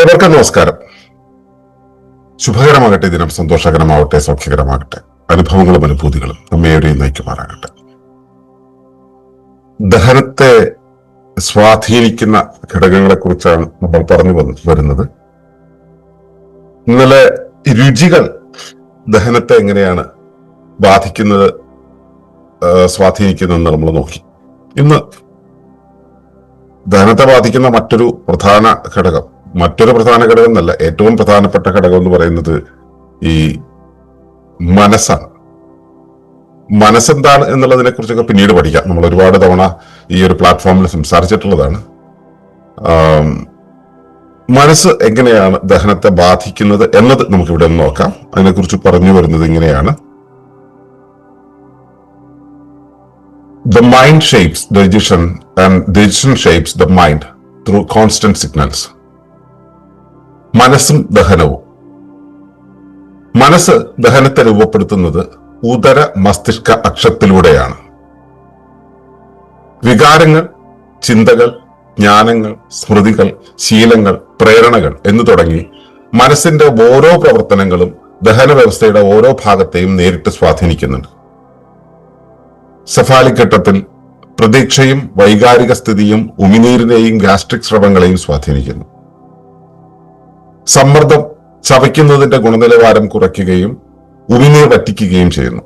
ഏവർക്കും നമസ്കാരം. ശുഭകരമാകട്ടെ ദിനം സന്തോഷകരമാവട്ടെ സൗഖ്യകരമാകട്ടെ അനുഭവങ്ങളും അനുഭൂതികളും നമ്മേവരെയും നയിക്കുമാറാകട്ടെ. ദഹനത്തെ സ്വാധീനിക്കുന്ന ഘടകങ്ങളെ കുറിച്ചാണ് നമ്മൾ പറഞ്ഞു വരുന്നത്. ഇന്നലെ രുചികൾ ദഹനത്തെ എങ്ങനെയാണ് ബാധിക്കുന്നത് സ്വാധീനിക്കുന്നതെന്ന് നമ്മൾ നോക്കി. ഇന്ന് ദഹനത്തെ ബാധിക്കുന്ന മറ്റൊരു പ്രധാന ഘടകം മറ്റൊരു പ്രധാന ഘടകം എന്നല്ല ഏറ്റവും പ്രധാനപ്പെട്ട ഘടകം എന്ന് പറയുന്നത് ഈ മനസ്സാണ്. മനസ്സെന്താണ് എന്നുള്ളതിനെ കുറിച്ചൊക്കെ പിന്നീട് പഠിക്കാം. നമ്മൾ ഒരുപാട് തവണ ഈ ഒരു പ്ലാറ്റ്ഫോമിൽ സംസാരിച്ചിട്ടുള്ളതാണ്. മനസ്സ് എങ്ങനെയാണ് ദഹനത്തെ ബാധിക്കുന്നത് എന്നത് നമുക്ക് ഇവിടെ ഒന്ന് നോക്കാം. അതിനെക്കുറിച്ച് പറഞ്ഞു വരുന്നത് ഇങ്ങനെയാണ്. The mind shapes the decision and decision shapes the mind through constant signals. മനസ്സും ദഹനവും. മനസ്സ് ദഹനത്തെ രൂപപ്പെടുത്തുന്നത് ഉദര മസ്തിഷ്ക അക്ഷത്തിലൂടെയാണ്. വികാരങ്ങൾ ചിന്തകൾ ജ്ഞാനങ്ങൾ സ്മൃതികൾ ശീലങ്ങൾ പ്രേരണകൾ എന്നു തുടങ്ങി മനസ്സിന്റെ ഓരോ പ്രവർത്തനങ്ങളും ദഹന വ്യവസ്ഥയുടെ ഓരോ ഭാഗത്തെയും നേരിട്ട് സ്വാധീനിക്കുന്നുണ്ട്. സെഫാലിക് ഘട്ടത്തിൽ പ്രതീക്ഷയും വൈകാരിക സ്ഥിതിയും ഉമിനീരിനെയും ഗാസ്ട്രിക് സ്രവങ്ങളെയും സ്വാധീനിക്കുന്നു. സമ്മർദ്ദം ചവയ്ക്കുന്നതിന്റെ ഗുണനിലവാരം കുറയ്ക്കുകയും ഉമിനീർ വറ്റിക്കുകയും ചെയ്യുന്നു.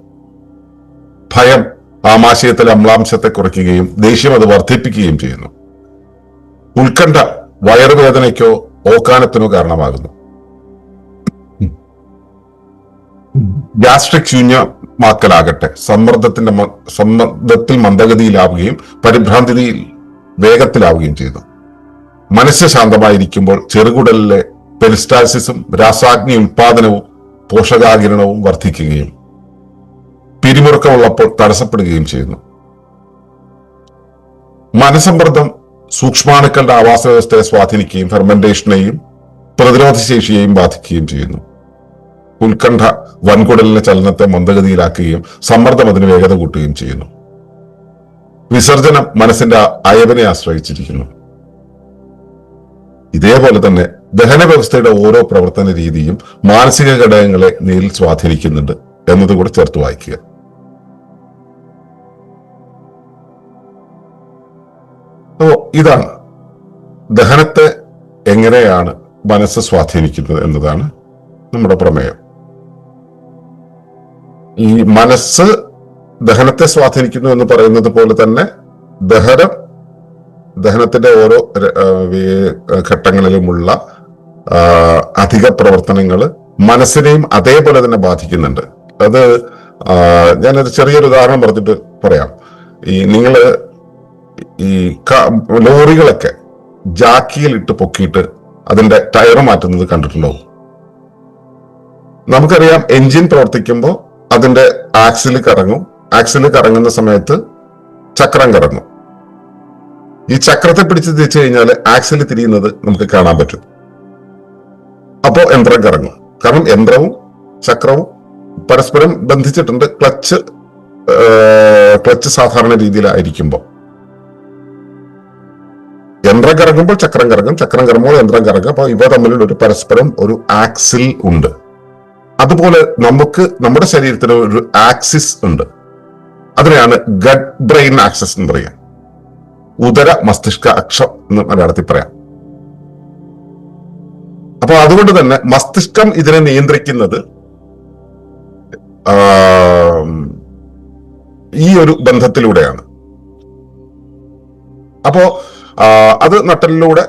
ഭയം ആമാശയത്തിലെ അമ്ലാംശത്തെ കുറയ്ക്കുകയും ദേഷ്യം അത് വർദ്ധിപ്പിക്കുകയും ചെയ്യുന്നു. ഉത്കണ്ഠ വയറുവേദനയ്ക്കോ ഓക്കാനത്തിനോ കാരണമാകുന്നു. ഗ്യാസ്ട്രിക് ശൂന്യമാക്കലാകട്ടെ. സമ്മർദ്ദത്തിന്റെ സമ്മർദ്ദത്തിൽ മന്ദഗതിയിലാവുകയും പരിഭ്രാന്തിയിൽ വേഗത്തിലാവുകയും ചെയ്യുന്നു. മനസ്സ് ശാന്തമായിരിക്കുമ്പോൾ ചെറുകുടലിലെ പെരിസ്റ്റാസിസും രാസാഗ്നി ഉൽപാദനവും പോഷകാകിരണവും വർദ്ധിക്കുകയും പിരിമുറുക്കമുള്ളപ്പോൾ തടസ്സപ്പെടുകയും ചെയ്യുന്നു. മനസമ്മർദ്ദം സൂക്ഷ്മാണുക്കളുടെ ആവാസ വ്യവസ്ഥയെ സ്വാധീനിക്കുകയും ഫെർമെന്റേഷനെയും പ്രതിരോധശേഷിയെയും ബാധിക്കുകയും ചെയ്യുന്നു. ഉത്കണ്ഠ വൻകുടലിന്റെ ചലനത്തെ മന്ദഗതിയിലാക്കുകയും സമ്മർദ്ദം അതിന് വേഗത കൂട്ടുകയും ചെയ്യുന്നു. വിസർജനം മനസ്സിന്റെ അയവിനെ ആശ്രയിച്ചിരിക്കുന്നു. ഇതേപോലെ തന്നെ ദഹന വ്യവസ്ഥയുടെ ഓരോ പ്രവർത്തന രീതിയും മാനസിക ഘടകങ്ങളെ നേരിൽ സ്വാധീനിക്കുന്നുണ്ട് എന്നത് കൂടെ ചേർത്ത് വായിക്കുക. അപ്പോ ഇതാണ് ദഹനത്തെ എങ്ങനെയാണ് മനസ്സ് സ്വാധീനിക്കുന്നത് എന്നതാണ് നമ്മുടെ പ്രമേയം. ഈ മനസ്സ് ദഹനത്തെ സ്വാധീനിക്കുന്നു എന്ന് പറയുന്നത് പോലെ തന്നെ ദഹനം ദഹനത്തിന്റെ ഓരോ ഘട്ടങ്ങളിലുമുള്ള അധിക പ്രവർത്തനങ്ങൾ മനസ്സിനെയും അതേപോലെ തന്നെ ബാധിക്കുന്നുണ്ട്. അത് ഞാനൊരു ചെറിയൊരു ഉദാഹരണം പറഞ്ഞിട്ട് പറയാം. ഈ നിങ്ങൾ ഈ ലോറികളൊക്കെ ജാക്കിയിൽ ഇട്ട് പൊക്കിയിട്ട് അതിന്റെ ടയർ മാറ്റുന്നത് കണ്ടിട്ടുണ്ടാവും നമുക്കറിയാം എഞ്ചിൻ പ്രവർത്തിക്കുമ്പോൾ അതിന്റെ ആക്സിൽ കറങ്ങും. ആക്സിൽ കറങ്ങുന്ന സമയത്ത് ചക്രം കറങ്ങും. ഈ ചക്രത്തെ പിടിച്ച് തിരിച്ചു കഴിഞ്ഞാൽ ആക്സിൽ തിരിയുന്നത് നമുക്ക് കാണാൻ പറ്റും. അപ്പോ യന്ത്രം കറങ്ങും. കാരണം യന്ത്രവും ചക്രവും പരസ്പരം ബന്ധിച്ചിട്ടുണ്ട് ക്ലച്ച് ക്ലച്ച് സാധാരണ രീതിയിലായിരിക്കുമ്പോൾ യന്ത്രം കറങ്ങുമ്പോൾ ചക്രം കറങ്ങും ചക്രം കറങ്ങുമ്പോൾ യന്ത്രം കറങ്ങും. അപ്പോൾ ഇവ തമ്മിൽ ഒരു പരസ്പരം ഒരു ആക്സിൽ ഉണ്ട്. അതുപോലെ നമുക്ക് നമ്മുടെ ശരീരത്തിന് ഒരു ആക്സിസ് ഉണ്ട്. അതിനെയാണ് ഗഡ് ബ്രെയിൻ ആക്സസ് എന്ന് പറയാം. ഉദര മസ്തിഷ്ക അക്ഷം എന്ന് മലയാളത്തിൽ പറയാം. അപ്പൊ അതുകൊണ്ട് തന്നെ മസ്തിഷ്കം ഇതിനെ നിയന്ത്രിക്കുന്നത് ഈ ഒരു ബന്ധത്തിലൂടെയാണ്. അപ്പോ അത് നട്ടലിലൂടെ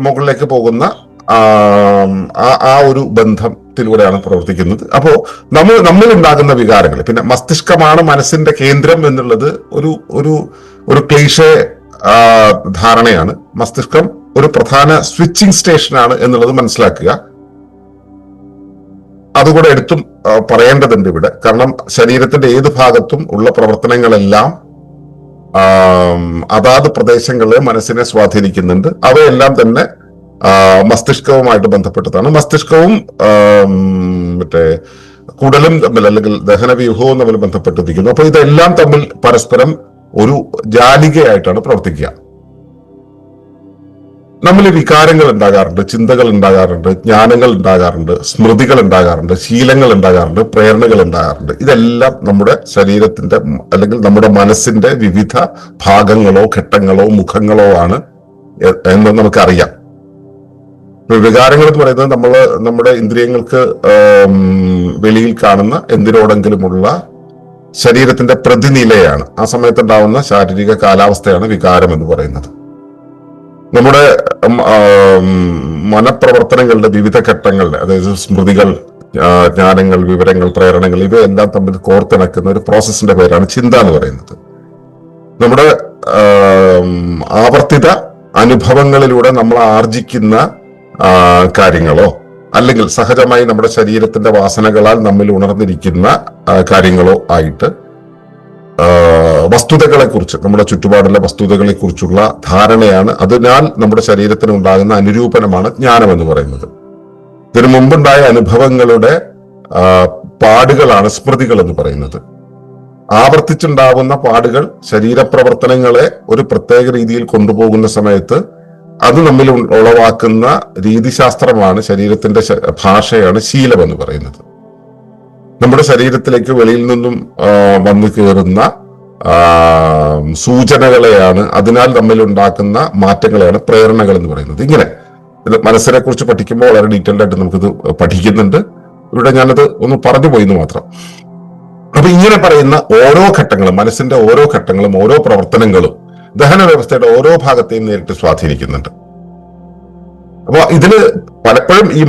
മുകളിലേക്ക് പോകുന്ന ആ ഒരു ബന്ധത്തിലൂടെയാണ് പ്രവർത്തിക്കുന്നത്. അപ്പോ നമ്മൾ നമ്മൾ ഉണ്ടാകുന്ന വികാരങ്ങൾ പിന്നെ മസ്തിഷ്കമാണ് മനസ്സിന്റെ കേന്ദ്രം എന്നുള്ളത് ഒരു ഒരു ഒരു ക്ലീഷേ ധാരണയാണ്. മസ്തിഷ്കം ഒരു പ്രധാന സ്വിച്ചിങ് സ്റ്റേഷനാണ് എന്നുള്ളത് മനസ്സിലാക്കുക. അതുകൂടെ എടുത്തും പറയേണ്ടതുണ്ട് ഇവിടെ. കാരണം ശരീരത്തിന്റെ ഏത് ഭാഗത്തും ഉള്ള പ്രവർത്തനങ്ങളെല്ലാം അതാത് പ്രദേശങ്ങളിലെ മനസ്സിനെ സ്വാധീനിക്കുന്നുണ്ട്. അവയെല്ലാം തന്നെ മസ്തിഷ്കവുമായിട്ട് ബന്ധപ്പെട്ടതാണ്. മസ്തിഷ്കവും മറ്റേ കുടലും തമ്മിൽ അല്ലെങ്കിൽ ദഹനവ്യൂഹവും തമ്മിൽ ബന്ധപ്പെട്ടിരിക്കുന്നു. അപ്പൊ ഇതെല്ലാം തമ്മിൽ പരസ്പരം ഒരു ജാലികയായിട്ടാണ് പ്രവർത്തിക്കുക. നമ്മൾ വികാരങ്ങൾ ഉണ്ടാകാറുണ്ട് ചിന്തകൾ ഉണ്ടാകാറുണ്ട് ജ്ഞാനങ്ങൾ ഉണ്ടാകാറുണ്ട് സ്മൃതികൾ ഉണ്ടാകാറുണ്ട് ശീലങ്ങൾ ഉണ്ടാകാറുണ്ട് പ്രേരണകൾ ഉണ്ടാകാറുണ്ട്. ഇതെല്ലാം നമ്മുടെ ശരീരത്തിന്റെ അല്ലെങ്കിൽ നമ്മുടെ മനസ്സിന്റെ വിവിധ ഭാഗങ്ങളോ ഘട്ടങ്ങളോ മുഖങ്ങളോ ആണ് എന്ന് നമുക്കറിയാം. വികാരങ്ങൾ എന്ന് പറയുന്നത് നമ്മൾ നമ്മുടെ ഇന്ദ്രിയങ്ങൾക്ക് വെളിയിൽ കാണുന്ന എന്തിനോടെങ്കിലുമുള്ള ശരീരത്തിന്റെ പ്രതിനിലയാണ്. ആ സമയത്തുണ്ടാവുന്ന ശാരീരിക കാലാവസ്ഥയാണ് വികാരം എന്ന് പറയുന്നത്. നമ്മുടെ മനപ്രവർത്തനങ്ങളുടെ വിവിധ ഘട്ടങ്ങൾ അതായത് സ്മൃതികൾ ജ്ഞാനങ്ങൾ വിവരങ്ങൾ പ്രേരണകൾ ഇവയെല്ലാം തമ്മിൽ കോർത്തിണക്കുന്ന ഒരു പ്രോസസ്സിന്റെ പേരാണ് ചിന്ത എന്ന് പറയുന്നത്. നമ്മുടെ ആവർത്തിത അനുഭവങ്ങളിലൂടെ നമ്മൾ ആർജിക്കുന്ന കാര്യങ്ങളോ അല്ലെങ്കിൽ സഹജമായി നമ്മുടെ ശരീരത്തിന്റെ വാസനകളാൽ നമ്മിൽ ഉണർന്നിരിക്കുന്ന കാര്യങ്ങളോ ആയിട്ട് വസ്തുതകളെ കുറിച്ച് നമ്മുടെ ചുറ്റുപാടിലെ വസ്തുതകളെ കുറിച്ചുള്ള ധാരണയാണ്. അതിനാൽ നമ്മുടെ ശരീരത്തിന് ഉണ്ടാകുന്ന അനുരൂപനമാണ് ജ്ഞാനം എന്ന് പറയുന്നത്. ഇതിനു മുമ്പുണ്ടായ അനുഭവങ്ങളുടെ പാടുകളാണ് സ്മൃതികൾ എന്ന് പറയുന്നത്. ആവർത്തിച്ചുണ്ടാവുന്ന പാടുകൾ ശരീരപ്രവർത്തനങ്ങളെ ഒരു പ്രത്യേക രീതിയിൽ കൊണ്ടുപോകുന്ന സമയത്ത് അത് നമ്മിൽ ഉളവാക്കുന്ന രീതിശാസ്ത്രമാണ് ശരീരത്തിന്റെ ഭാഷയാണ് ശീലം എന്ന് പറയുന്നത്. നമ്മുടെ ശരീരത്തിലേക്ക് വെളിയിൽ നിന്നും വന്നു കയറുന്ന സൂചനകളെയാണ് അതിനാൽ നമ്മിൽ ഉണ്ടാക്കുന്ന മാറ്റങ്ങളെയാണ് പ്രേരണകൾ എന്ന് പറയുന്നത്. ഇങ്ങനെ മനസ്സിനെ കുറിച്ച് പഠിക്കുമ്പോൾ വളരെ ഡീറ്റെയിൽഡ് ആയിട്ട് നമുക്കിത് പഠിക്കുന്നുണ്ട്. ഇവിടെ ഞാനത് ഒന്ന് പറഞ്ഞു പോയിന്ന് മാത്രം. അപ്പൊ ഇങ്ങനെ പറയുന്ന ഓരോ ഘട്ടങ്ങളും മനസ്സിന്റെ ഓരോ ഘട്ടങ്ങളും ഓരോ പ്രവർത്തനങ്ങളും ദഹന വ്യവസ്ഥയുടെ ഓരോ ഭാഗത്തെയും നേരിട്ട് സ്വാധീനിക്കുന്നുണ്ട്. അപ്പോൾ ഇതിൽ പലപ്പോഴും ഈ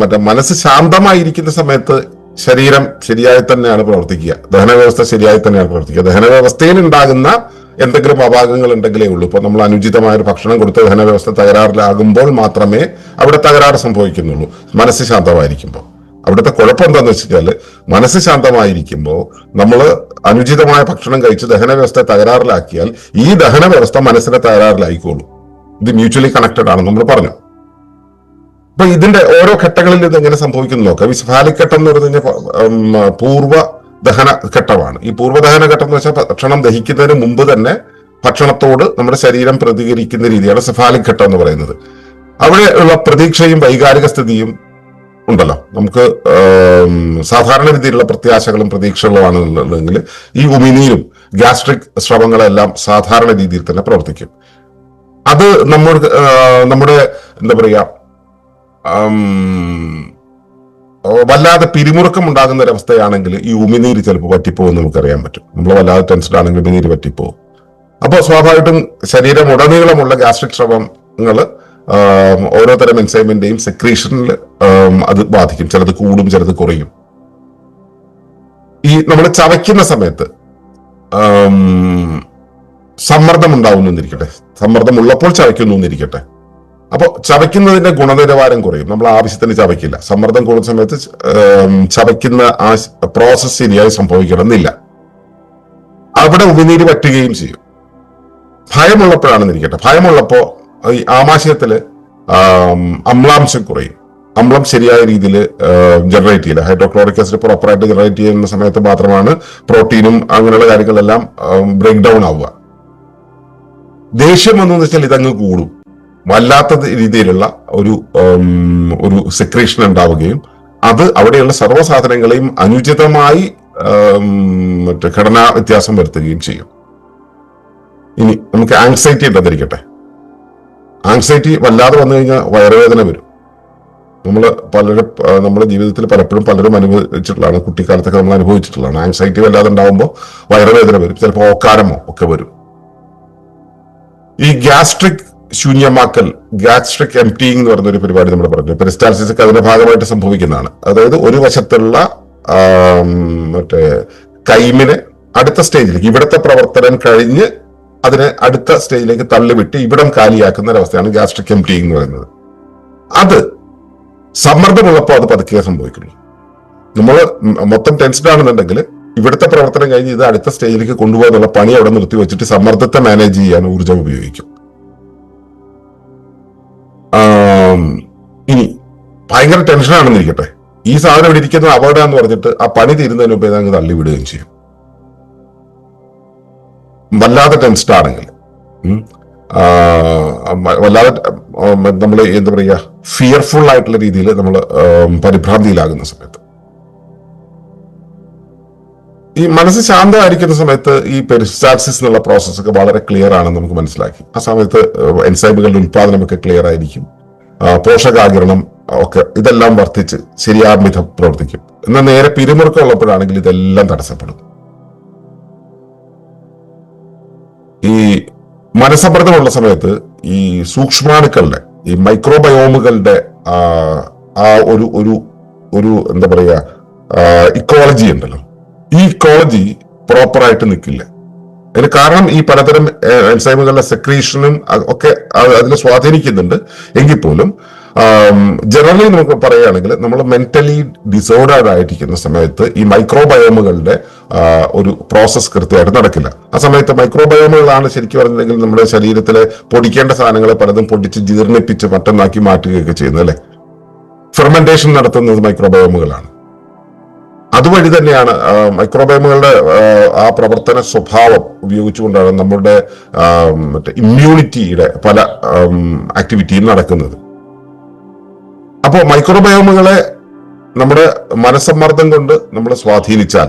മറ്റേ മനസ്സ് ശാന്തമായിരിക്കുന്ന സമയത്ത് ശരീരം ശരിയായി തന്നെയാണ് പ്രവർത്തിക്കുക. ദഹന വ്യവസ്ഥ ശരിയായി തന്നെയാണ് പ്രവർത്തിക്കുക. ദഹന വ്യവസ്ഥയിൽ ഉണ്ടാകുന്ന എന്തെങ്കിലും അപാകങ്ങൾ ഉണ്ടെങ്കിലേ ഉള്ളൂ. ഇപ്പൊ നമ്മൾ അനുചിതമായ ഒരു ഭക്ഷണം കൊടുത്ത് ദഹന വ്യവസ്ഥ തകരാറിലാകുമ്പോൾ മാത്രമേ അവിടെ തകരാറ് സംഭവിക്കുന്നുള്ളൂ. മനസ്സ് ശാന്തമായിരിക്കുമ്പോൾ അവിടുത്തെ കുഴപ്പം എന്താണെന്ന് വെച്ചാൽ മനസ്സ് ശാന്തമായിരിക്കുമ്പോൾ നമ്മൾ അനുചിതമായ ഭക്ഷണം കഴിച്ച് ദഹന വ്യവസ്ഥ തകരാറിലാക്കിയാൽ ഈ ദഹന വ്യവസ്ഥ മനസ്സിനെ തകരാറിലായിക്കോളൂ. ഇത് മ്യൂച്വലി കണക്റ്റഡ് ആണ് നമ്മൾ പറഞ്ഞു. അപ്പൊ ഇതിന്റെ ഓരോ ഘട്ടങ്ങളിൽ ഇത് എങ്ങനെ സംഭവിക്കുന്നു നോക്കാം ഈ എന്ന് പറഞ്ഞു കഴിഞ്ഞാൽ പൂർവ ദഹന ഘട്ടമാണ്. ഈ പൂർവദഹന ഘട്ടം എന്ന് വെച്ചാൽ ഭക്ഷണം ദഹിക്കുന്നതിന് മുമ്പ് തന്നെ ഭക്ഷണത്തോട് നമ്മുടെ ശരീരം പ്രതികരിക്കുന്ന രീതിയാണ് സെഫാലിക് ഘട്ടം എന്ന് പറയുന്നത്. അവിടെ ഉള്ള പ്രതീക്ഷയും വൈകാരിക സ്ഥിതിയും ഉണ്ടല്ലോ. നമുക്ക് സാധാരണ രീതിയിലുള്ള പ്രത്യാശകളും പ്രതീക്ഷകളുമാണെന്നുണ്ടെങ്കിൽ ഈ ഉമിനീരും ഗ്യാസ്ട്രിക് സ്രവങ്ങളെല്ലാം സാധാരണ രീതിയിൽ തന്നെ പ്രവർത്തിക്കും. അത് നമ്മൾ നമ്മുടെ എന്താ പറയാ ആം, ഓ, വല്ലാതെ പിരിമുറുക്കം ഉണ്ടാകുന്ന ഒരവസ്ഥയാണെങ്കിൽ ഈ ഉമിനീര് ചിലപ്പോൾ പറ്റിപ്പോ പറ്റിപ്പോകും നമുക്കറിയാൻ പറ്റും. നമ്മൾ വല്ലാതെ ടെൻസ്ഡ് ആണെങ്കിൽ ഉമിനീര് പറ്റിപ്പോകും അപ്പോൾ സ്വാഭാവികമായിട്ടും ശരീരം ഉടനീളമുള്ള ഗ്യാസ്ട്രിക് സ്രവങ്ങൾ ഓരോ തരം എൻസൈമിന്റെയും സെക്രീഷനിൽ അത് ബാധിക്കും. ചിലത് കൂടും ചിലത് കുറയും. ഈ നമ്മൾ ചവയ്ക്കുന്ന സമയത്ത് സമ്മർദ്ദം ഉണ്ടാവുന്നു എന്നിരിക്കട്ടെ. സമ്മർദ്ദം ഉള്ളപ്പോൾ ചവയ്ക്കുന്നു എന്നിരിക്കട്ടെ. അപ്പോൾ ചവയ്ക്കുന്നതിന്റെ ഗുണനിലവാരം കുറയും. നമ്മൾ ആവശ്യത്തിന് ചവയ്ക്കില്ല. സമ്മർദ്ദം കൂടുന്ന സമയത്ത് ചവയ്ക്കുന്ന ആ പ്രോസസ്സ് ശരിയായി സംഭവിക്കണമെന്നില്ല. അവിടെ ഉമിനീര് പറ്റുകയും ചെയ്യും. ഭയമുള്ളപ്പോഴാണെന്നിരിക്കട്ടെ ഭയമുള്ളപ്പോ ഈ ആമാശയത്തിൽ അമ്ലാംശം കുറയും. അമ്ലം ശരിയായ രീതിയിൽ ജനറേറ്റ് ചെയ്യില്ല. ഹൈഡ്രോക്ലോറിക് ആസിഡ് പ്രോപ്പറായിട്ട് ജനറേറ്റ് ചെയ്യുന്ന സമയത്ത് മാത്രമാണ് പ്രോട്ടീനും അങ്ങനെയുള്ള കാര്യങ്ങളെല്ലാം ബ്രേക്ക് ഡൗൺ ആവുക. ദേഷ്യം വന്നു വെച്ചാൽ ഇതങ്ങ് കൂടും. വല്ലാത്ത രീതിയിലുള്ള ഒരു ഒരു സെക്രീഷൻ ഉണ്ടാവുകയും അത് അവിടെയുള്ള സർവസാധനങ്ങളെയും അനുചിതമായി മറ്റേ ഘടനാ വ്യത്യാസം വരുത്തുകയും ചെയ്യും. ഇനി നമുക്ക് ആങ്സൈറ്റി ഉണ്ടെന്നിരിക്കട്ടെ ആങ്സൈറ്റി വല്ലാതെ വന്നു കഴിഞ്ഞാൽ വയറുവേദന വരും. നമ്മൾ പലരും നമ്മുടെ ജീവിതത്തിൽ പലപ്പോഴും പലരും അനുഭവിച്ചിട്ടുള്ളതാണ് കുട്ടിക്കാലത്തൊക്കെ നമ്മൾ അനുഭവിച്ചിട്ടുള്ളതാണ്. ആങ്സൈറ്റി വല്ലാതെ ഉണ്ടാകുമ്പോൾ വയറുവേദന വരും. ചിലപ്പോൾ ഓക്കാരമോ ഒക്കെ വരും. ഈ ഗ്യാസ്ട്രിക് ശൂന്യമാക്കൽ ഗ്യാസ്ട്രിക് എംറ്റിങ് എന്ന് ഒരു പരിപാടി നമ്മൾ പറഞ്ഞു. പെരിസ്റ്റാൾസിസ് അതിന്റെ ഭാഗമായിട്ട് സംഭവിക്കുന്നതാണ്. അതായത് ഒരു വശത്തുള്ള മറ്റേ കൈമിനെ അടുത്ത സ്റ്റേജിലേക്ക് ഇവിടുത്തെ പ്രവർത്തനം കഴിഞ്ഞ് അതിനെ അടുത്ത സ്റ്റേജിലേക്ക് തള്ളിവിട്ട് ഇവിടം കാലിയാക്കുന്ന ഒരവസ്ഥയാണ് ഗ്യാസ്ട്രിക് എംറ്റിങ് എന്ന് പറയുന്നത്. അത് സമ്മർദ്ദമുള്ളപ്പോൾ അത് പതുക്കെ സംഭവിക്കുള്ളൂ നമ്മൾ മൊത്തം ടെൻസ്ഡ് ആണെന്നുണ്ടെങ്കിൽ ഇവിടുത്തെ പ്രവർത്തനം കഴിഞ്ഞ് ഇത് അടുത്ത സ്റ്റേജിലേക്ക് കൊണ്ടുപോകാനുള്ള പണി അവിടെ നിർത്തി വെച്ചിട്ട് സമ്മർദ്ദത്തെ മാനേജ് ചെയ്യാൻ ഊർജം ഉപയോഗിക്കും. ഇനി ഭയങ്കര ടെൻഷനാണെന്നിരിക്കട്ടെ ഈ സാധനം ഇവിടെ ഇരിക്കുന്നത് അപകടം പറഞ്ഞിട്ട് ആ പണി തീരുന്നതിന് മുമ്പേ അങ്ങ് തള്ളിവിടുകയും ചെയ്യും. വല്ലാതെ ടെൻസ്ഡ് ആണെങ്കിൽ. വല്ലാതെ നമ്മൾ എന്താ പറയുക ഫിയർഫുൾ ആയിട്ടുള്ള രീതിയിൽ നമ്മൾ പരിഭ്രാന്തിയിലാകുന്ന സമയത്ത്. ഈ മനസ്സ് ശാന്തമായിരിക്കുന്ന സമയത്ത് ഈ പെരിസ്റ്റാക്സിസ് എന്നുള്ള പ്രോസസ്സ് ഒക്കെ വളരെ ക്ലിയർ ആണെന്ന് നമുക്ക് മനസ്സിലാക്കി. ആ സമയത്ത് എൻസൈമുകളുടെ ഉത്പാദനമൊക്കെ ക്ലിയർ ആയിരിക്കും. പോഷകാകിരണം ഒക്കെ ഇതെല്ലാം വർദ്ധിച്ച് ശരിയാം വിധം പ്രവർത്തിക്കും. എന്നാൽ നേരെ പിരിമുറുക്കം ഉള്ളപ്പോഴാണെങ്കിൽ ഇതെല്ലാം തടസ്സപ്പെടും. ഈ മനസ്സമ്മർദ്ദമുള്ള സമയത്ത് ഈ സൂക്ഷ്മാണുക്കളുടെ ഈ മൈക്രോബയോമുകളുടെ ആ ആ ഒരു ഒരു ഒരു എന്താ പറയുക ഇക്കോളജി ഉണ്ടല്ലോ. ഈ ഇക്കോളജി പ്രോപ്പറായിട്ട് നിൽക്കില്ല അതിന് കാരണം ഈ പലതരം എൻസൈമുകളുടെ സെക്രീഷനും ഒക്കെ അതിനെ സ്വാധീനിക്കുന്നുണ്ട്. എങ്കിൽ പോലും ജനറലി നമുക്ക് പറയുകയാണെങ്കിൽ നമ്മൾ മെന്റലി ഡിസോർഡേഡ് ആയിരിക്കുന്ന സമയത്ത് ഈ മൈക്രോബയോമുകളുടെ ഒരു പ്രോസസ്സ് കൃത്യമായിട്ട് നടക്കില്ല. ആ സമയത്ത് മൈക്രോബയോമുകളാണ് ശരിക്കും പറഞ്ഞിട്ടുണ്ടെങ്കിൽ നമ്മുടെ ശരീരത്തിലെ പൊടിക്കേണ്ട സാധനങ്ങളെ പലതും പൊടിച്ച് ജീർണിപ്പിച്ച് മറ്റൊന്നാക്കി മാറ്റുകയൊക്കെ ചെയ്യുന്നത് അല്ലെ? ഫെർമെന്റേഷൻ നടത്തുന്നത് മൈക്രോബയോമുകളാണ് അതുവഴി തന്നെയാണ് മൈക്രോബയമുകളുടെ ആ, പ്രവർത്തന സ്വഭാവം ഉപയോഗിച്ചുകൊണ്ടാണ് നമ്മളുടെ മറ്റേ ഇമ്മ്യൂണിറ്റിയുടെ പല ആക്ടിവിറ്റിയും നടക്കുന്നത്. അപ്പോൾ മൈക്രോബയോമുകളെ നമ്മുടെ മനസ്സമ്മർദ്ദം കൊണ്ട് നമ്മൾ സ്വാധീനിച്ചാൽ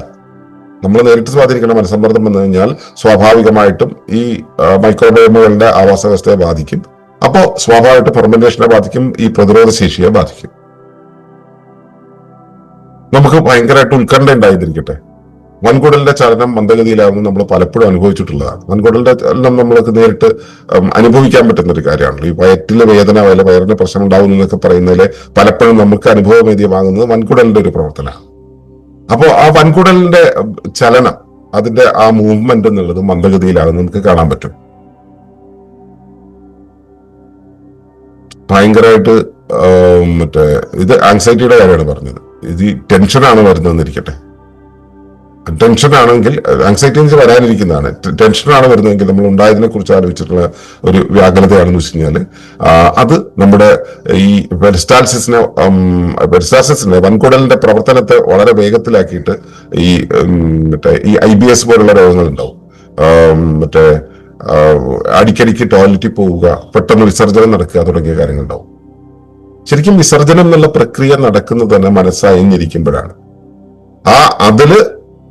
നമ്മൾ നേരിട്ട് സ്വാധീനിക്കേണ്ട മനസ്സമ്മർദ്ദം എന്ന് കഴിഞ്ഞാൽ സ്വാഭാവികമായിട്ടും ഈ മൈക്രോബയോമുകളുടെ ആവാസ വ്യവസ്ഥയെ ബാധിക്കും. അപ്പോൾ സ്വാഭാവികമായിട്ട് ഫെർമെന്റേഷനെ ബാധിക്കും ഈ പ്രതിരോധ ശേഷിയെ ബാധിക്കും. നമുക്ക് ഭയങ്കരമായിട്ട് ഉത്കണ്ഠ ഉണ്ടായിരിക്കട്ടെ. വൻകുടലിന്റെ ചലനം മന്ദഗതിയിലാകുമ്പോൾ നമ്മൾ പലപ്പോഴും അനുഭവിച്ചിട്ടുള്ളതാണ്. വൻകുടലിന്റെ ചലനം നമ്മൾക്ക് നേരിട്ട് അനുഭവിക്കാൻ പറ്റുന്ന ഒരു കാര്യമാണല്ലോ. ഈ വയറ്റിലെ വേദന വല്ല വയറിന് പ്രശ്നം ഉണ്ടാവുന്നു എന്നൊക്കെ പറയുന്നതിൽ പലപ്പോഴും നമുക്ക് അനുഭവവേദ്യമാകുന്നത് വൻകുടലിന്റെ ഒരു പ്രവർത്തനമാണ്. അപ്പോൾ ആ വൻകുടലിന്റെ ചലനം അതിന്റെ ആ മൂവ്മെന്റ് എന്നുള്ളത് മന്ദഗതിയിലാകുന്നത് നമുക്ക് കാണാൻ പറ്റും. ഭയങ്കരമായിട്ട് മറ്റേ ഇത് ആങ്സൈറ്റിയുടെ കാര്യമാണ് പറഞ്ഞത്. ഇത് ഈ ടെൻഷനാണ് വരുന്നതെന്നിരിക്കട്ടെ. ടെൻഷൻ ആണെങ്കിൽ ആങ്സൈറ്റി എന്ന് വരാനിരിക്കുന്നതാണ്. ടെൻഷനാണ് വരുന്നതെങ്കിൽ നമ്മൾ ഉണ്ടായതിനെ കുറിച്ച് ആലോചിച്ചിട്ടുള്ള ഒരു വ്യാകുലതയാണെന്ന് വെച്ച് കഴിഞ്ഞാൽ അത് നമ്മുടെ ഈ പെരിസ്റ്റാൽസിസിനെ പെരിസ്റ്റാൽസിസിന്റെ വൻകുടലിന്റെ പ്രവർത്തനത്തെ വളരെ വേഗത്തിലാക്കിയിട്ട് ഈ മറ്റേ ഈ ഐ ബി എസ് പോലുള്ള രോഗങ്ങൾ ഉണ്ടാവും മറ്റേ അടിക്കടിക്ക് ടോയ്ലറ്റിൽ പോവുക പെട്ടെന്ന് വിസർജനം നടക്കുക തുടങ്ങിയ കാര്യങ്ങൾ ഉണ്ടാവും ശരിക്കും വിസർജനം എന്നുള്ള പ്രക്രിയ നടക്കുന്നത് തന്നെ മനസ്സ് അയഞ്ഞിരിക്കുമ്പോഴാണ് ആ അതിൽ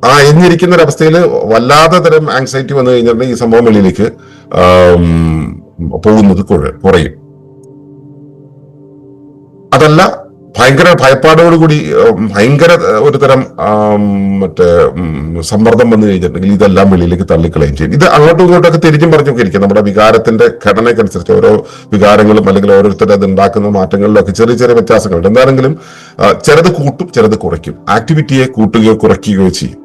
ആ അയഞ്ഞിരിക്കുന്ന ഒരവസ്ഥയിൽ വല്ലാതെ തരം ആങ്സൈറ്റി വന്നു കഴിഞ്ഞിട്ടുണ്ടെങ്കിൽ ഈ സംഭവം വെളിയിലേക്ക് പോകുന്നത് കുറ- കുറയും. അതല്ല ഭയങ്കര ഭയപ്പാടോടുകൂടി ഭയങ്കര ഒരു തരം മറ്റേ സമ്മർദ്ദം വന്നു കഴിഞ്ഞിട്ടുണ്ടെങ്കിൽ ഇതെല്ലാം വെളിയിലേക്ക് തള്ളിക്കളയും ചെയ്യും. ഇത് അങ്ങോട്ടും ഇങ്ങോട്ടൊക്കെ തിരിച്ചും പറഞ്ഞൊക്കെ ഇരിക്കും. നമ്മുടെ വികാരത്തിന്റെ ഘടനയ്ക്കനുസരിച്ച് ഓരോ വികാരങ്ങളും അല്ലെങ്കിൽ ഓരോരുത്തരുടെ അത് ഉണ്ടാക്കുന്ന മാറ്റങ്ങളിലൊക്കെ ചെറിയ ചെറിയ വ്യത്യാസങ്ങളുണ്ട്. എന്താണെങ്കിലും ചിലത് കൂട്ടും ചിലത് കുറയ്ക്കും. ആക്ടിവിറ്റിയെ കൂട്ടുകയോ കുറയ്ക്കുകയോ ചെയ്യും.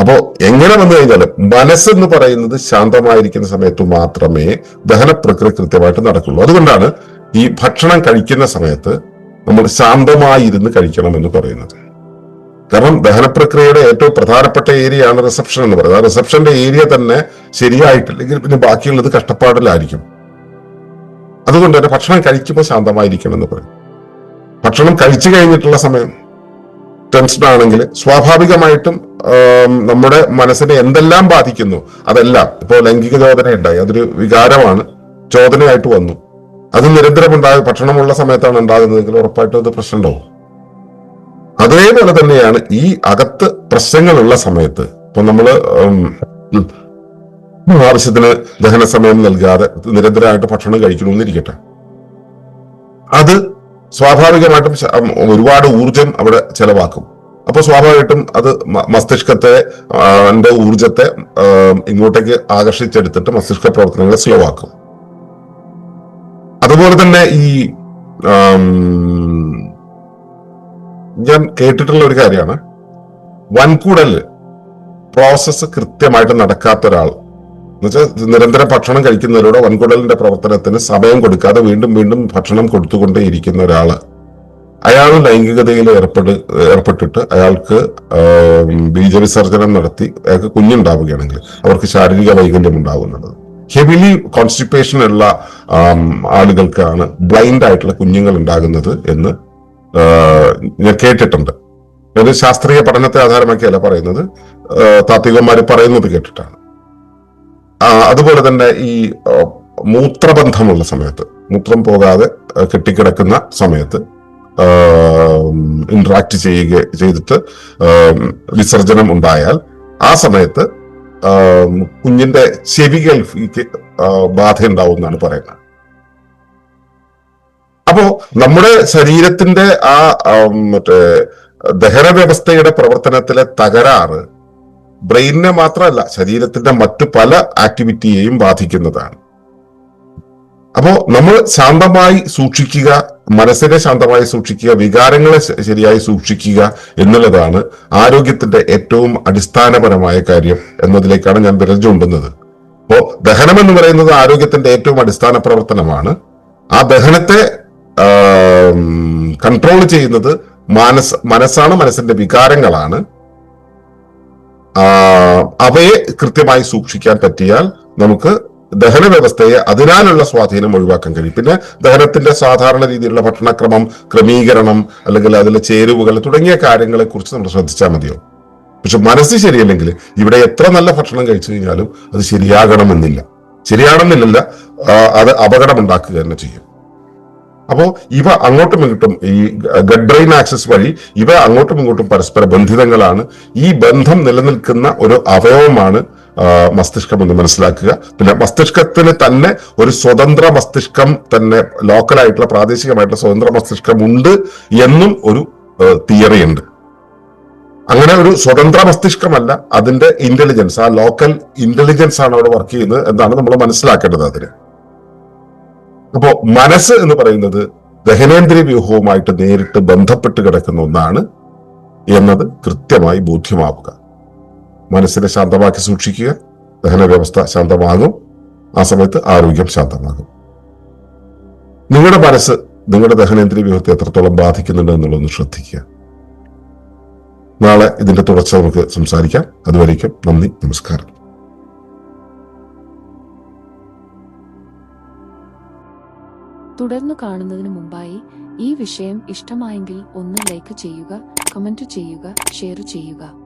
അപ്പോ എങ്ങനെ വന്നു കഴിഞ്ഞാലും മനസ്സെന്ന് പറയുന്നത് ശാന്തമായിരിക്കുന്ന സമയത്ത് മാത്രമേ ദഹന പ്രക്രിയ കൃത്യമായിട്ട് നടക്കുള്ളൂ. അതുകൊണ്ടാണ് ഈ ഭക്ഷണം കഴിക്കുന്ന സമയത്ത് നമ്മൾ ശാന്തമായി ഇരുന്ന് കഴിക്കണം എന്ന് പറയുന്നത്. കാരണം ദഹനപ്രക്രിയയുടെ ഏറ്റവും പ്രധാനപ്പെട്ട ഏരിയ ആണ് റിസപ്ഷൻ എന്ന് പറയുന്നത്. ആ റിസപ്ഷന്റെ ഏരിയ തന്നെ ശരിയായിട്ടില്ലെങ്കിൽ പിന്നെ ബാക്കിയുള്ളത് കഷ്ടപ്പാടിലായിരിക്കും. അതുകൊണ്ട് തന്നെ ഭക്ഷണം കഴിക്കുമ്പോൾ ശാന്തമായിരിക്കണം എന്ന് പറയും. ഭക്ഷണം കഴിച്ചു കഴിഞ്ഞിട്ടുള്ള സമയം ടെൻഷൻ ആണെങ്കിൽ സ്വാഭാവികമായിട്ടും നമ്മുടെ മനസ്സിനെ എന്തെല്ലാം ബാധിക്കുന്നു അതെല്ലാം. ഇപ്പോൾ ലൈംഗിക ചോദന ഉണ്ടായി അതൊരു വികാരമാണ്. ചോദനയായിട്ട് വന്നു. അത് നിരന്തരം ഉണ്ടാകും ഭക്ഷണമുള്ള സമയത്താണ് ഉണ്ടാകുന്നതെങ്കിൽ ഉറപ്പായിട്ടും അത് പ്രശ്നം ഉണ്ടാവും അതേപോലെ തന്നെയാണ് ഈ അകത്ത് പ്രശ്നങ്ങളുള്ള സമയത്ത്. ഇപ്പൊ നമ്മൾ ആവശ്യത്തിന് ദഹന സമയം നൽകാതെ നിരന്തരമായിട്ട് ഭക്ഷണം കഴിക്കണമെന്നിരിക്കട്ടെ. അത് സ്വാഭാവികമായിട്ടും ഒരുപാട് ഊർജം അവിടെ ചെലവാക്കും. അപ്പോൾ സ്വാഭാവികമായിട്ടും അത് മസ്തിഷ്കത്തെ ഊർജത്തെ ഇങ്ങോട്ടേക്ക് ആകർഷിച്ചെടുത്തിട്ട് മസ്തിഷ്ക പ്രവർത്തനങ്ങളെ സ്ലോ ആക്കും. അതുപോലെ തന്നെ ഈ ഞാൻ കേട്ടിട്ടുള്ള ഒരു കാര്യമാണ്. വൻകൂടൽ പ്രോസസ്സ് കൃത്യമായിട്ട് നടക്കാത്ത ഒരാൾ എന്നുവെച്ചാൽ നിരന്തരം ഭക്ഷണം കഴിക്കുന്നതിലൂടെ വൻകുടലിന്റെ പ്രവർത്തനത്തിന് സമയം കൊടുക്കാതെ വീണ്ടും വീണ്ടും ഭക്ഷണം കൊടുത്തുകൊണ്ടേയിരിക്കുന്ന ഒരാൾ അയാൾ ലൈംഗികതയിൽ ഏർപ്പെട് ഏർപ്പെട്ടിട്ട് അയാൾക്ക് ബീജവിസർജനം നടത്തി അയാൾക്ക് കുഞ്ഞുണ്ടാവുകയാണെങ്കിൽ അവർക്ക് ശാരീരിക വൈകല്യം ഉണ്ടാകുന്നത് ഹെവിലി കോൺസ്റ്റിപ്പേഷൻ ഉള്ള ആളുകൾക്കാണ് ബ്ലൈൻഡ് ആയിട്ടുള്ള കുഞ്ഞുങ്ങൾ ഉണ്ടാകുന്നത് എന്ന് ഞാൻ കേട്ടിട്ടുണ്ട്. അത് ശാസ്ത്രീയ പഠനത്തെ ആധാരമാക്കിയല്ല പറയുന്നത്. താത്വികന്മാർ പറയുന്നത് കേട്ടിട്ടാണ്. അതുപോലെ തന്നെ ഈ മൂത്രബന്ധമുള്ള സമയത്ത് മൂത്രം പോകാതെ കെട്ടിക്കിടക്കുന്ന സമയത്ത് ഇന്ററാക്ട് ചെയ്യുക ചെയ്തിട്ട് വിസർജനം ഉണ്ടായാൽ ആ സമയത്ത് കുഞ്ഞിന്റെ ചെവികൾക്ക് ബാധ ഉണ്ടാവും എന്നാണ് പറയുന്നത്. അപ്പോ നമ്മുടെ ശരീരത്തിന്റെ ആ, മറ്റേ ദഹന വ്യവസ്ഥയുടെ പ്രവർത്തനത്തിലെ തകരാറ് ബ്രെയിനിനെ മാത്രമല്ല ശരീരത്തിന്റെ മറ്റു പല ആക്ടിവിറ്റിയെയും ബാധിക്കുന്നതാണ്. അപ്പോ നമ്മൾ ശാന്തമായി സൂക്ഷിക്കുക മനസ്സിനെ ശാന്തമായി സൂക്ഷിക്കുക വികാരങ്ങളെ ശരിയായി സൂക്ഷിക്കുക എന്നുള്ളതാണ് ആരോഗ്യത്തിന്റെ ഏറ്റവും അടിസ്ഥാനപരമായ കാര്യം എന്നതിലേക്കാണ് ഞാൻ വിരൽ ചൂണ്ടുന്നത്. അപ്പോ ദഹനം എന്ന് പറയുന്നത് ആരോഗ്യത്തിന്റെ ഏറ്റവും അടിസ്ഥാന പ്രവർത്തനമാണ്. ആ ദഹനത്തെ കൺട്രോൾ ചെയ്യുന്നത് മനസ് മനസ്സാണ് മനസ്സിന്റെ വികാരങ്ങളാണ്. അവയെ കൃത്യമായി സൂക്ഷിക്കാൻ പറ്റിയാൽ നമുക്ക് ദഹന വ്യവസ്ഥയെ അതിനാലുള്ള സ്വാധീനം ഒഴിവാക്കാൻ കഴിയും. പിന്നെ ദഹനത്തിന്റെ സാധാരണ രീതിയിലുള്ള ഭക്ഷണക്രമം ക്രമീകരണം അല്ലെങ്കിൽ അതിലെ ചേരുവകൾ തുടങ്ങിയ കാര്യങ്ങളെ കുറിച്ച് നമ്മൾ ശ്രദ്ധിച്ചാൽ മതിയോ? പക്ഷെ മനസ്സ് ശരിയല്ലെങ്കിൽ ഇവിടെ എത്ര നല്ല ഭക്ഷണം കഴിച്ചു കഴിഞ്ഞാലും അത് ശരിയാകണമെന്നില്ല. ശരിയാണെന്നില്ല അത് അപകടമുണ്ടാക്കുക തന്നെ ചെയ്യും. അപ്പോ ഇവ അങ്ങോട്ടും ഇങ്ങോട്ടും ഈ ഗഡ് ബ്രെയിൻ ആക്സസ് വഴി ഇവ അങ്ങോട്ടും ഇങ്ങോട്ടും പരസ്പര ബന്ധിതങ്ങളാണ്. ഈ ബന്ധം നിലനിൽക്കുന്ന ഒരു അവയവമാണ് മസ്തിഷ്കം എന്ന് മനസ്സിലാക്കുക. പിന്നെ മസ്തിഷ്കത്തിന് തന്നെ ഒരു സ്വതന്ത്ര മസ്തിഷ്കം തന്നെ ലോക്കലായിട്ടുള്ള പ്രാദേശികമായിട്ടുള്ള സ്വതന്ത്ര മസ്തിഷ്കം ഉണ്ട് എന്നും ഒരു തിയറി ഉണ്ട്. അങ്ങനെ ഒരു സ്വതന്ത്ര മസ്തിഷ്കമല്ല അതിന്റെ ഇന്റലിജൻസ് ആ ലോക്കൽ ഇന്റലിജൻസ് ആണ് അവിടെ വർക്ക് ചെയ്യുന്നത് എന്നാണ് നമ്മൾ മനസ്സിലാക്കേണ്ടത് അതിന്. അപ്പോ മനസ്സ് എന്ന് പറയുന്നത് ദഹനേന്ദ്രിയ വ്യൂഹവുമായിട്ട് നേരിട്ട് ബന്ധപ്പെട്ട് കിടക്കുന്ന ഒന്നാണ് എന്നത് കൃത്യമായി ബോധ്യമാവുക. മനസ്സിനെ ശാന്തമാക്കി സൂക്ഷിക്കുക. ദഹന വ്യവസ്ഥ ശാന്തമാകും. ആ സമയത്ത് ആരോഗ്യം ശാന്തമാകും. നിങ്ങളുടെ മനസ്സ് നിങ്ങളുടെ ദഹനേന്ദ്രിയ വ്യൂഹത്തെ എത്രത്തോളം ബാധിക്കുന്നുണ്ട് എന്നുള്ളതൊന്ന് ശ്രദ്ധിക്കുക. നാളെ ഇതിന്റെ തുടർച്ച നമുക്ക് സംസാരിക്കാം. അതുവരേക്കും നന്ദി നമസ്കാരം. തുടർന്ന് കാണുന്നതിന് മുമ്പായി ഈ വിഷയം ഇഷ്ടമായെങ്കിൽ ഒന്ന് ലൈക്ക് ചെയ്യുക കമന്റ് ചെയ്യുക ഷെയർ ചെയ്യുക.